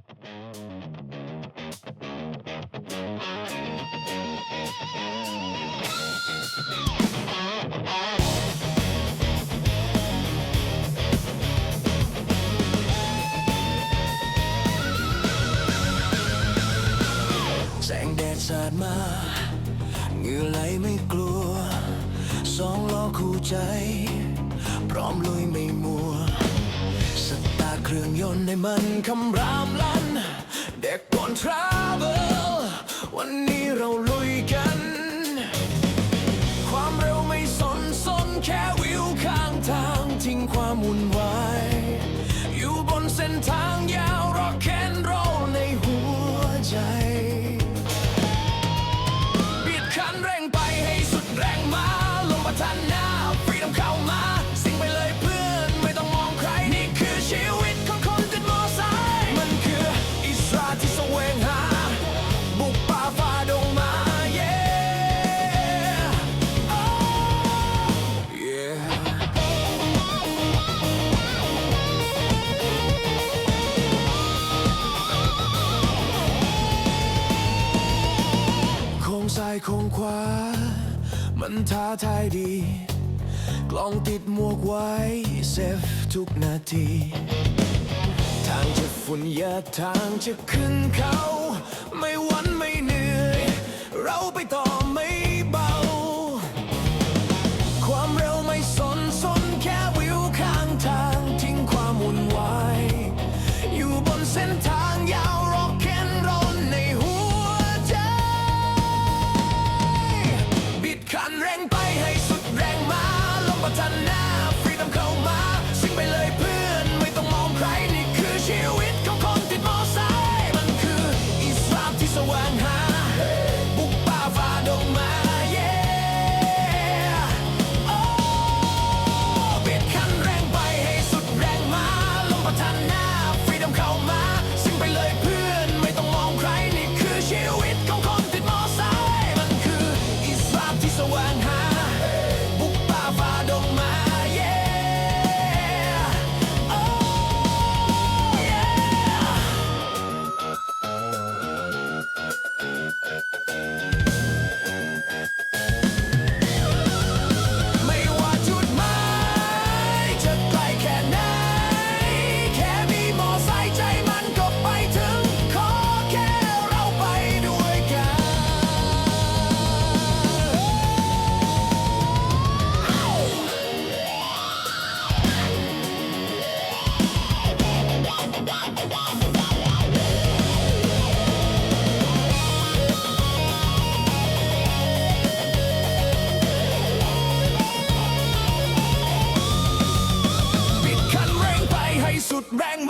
แสงแดดสาดมาเงื่อไหลไม่กลัว สองล้อคู่ใจ พร้อมลุยไม่มัว เครื่องยนต์ให้มันคำรามลั่น เด็กบนทราเวลวันนี้เราลุยกัน คงขวา มันท้าทายดี กล้องติดหมวกไว้เซฟทุกนาที ทางจะฝุ่นเยอะทางจะขึ้นเขา ไม่วันไม่เหนื่อย เราไปต่อไม่เบา ความเร็วไม่สนสนแค่วิวข้างทางทิ้งความวุ่นวาย อยู่บนเส้นทางยาว Bang.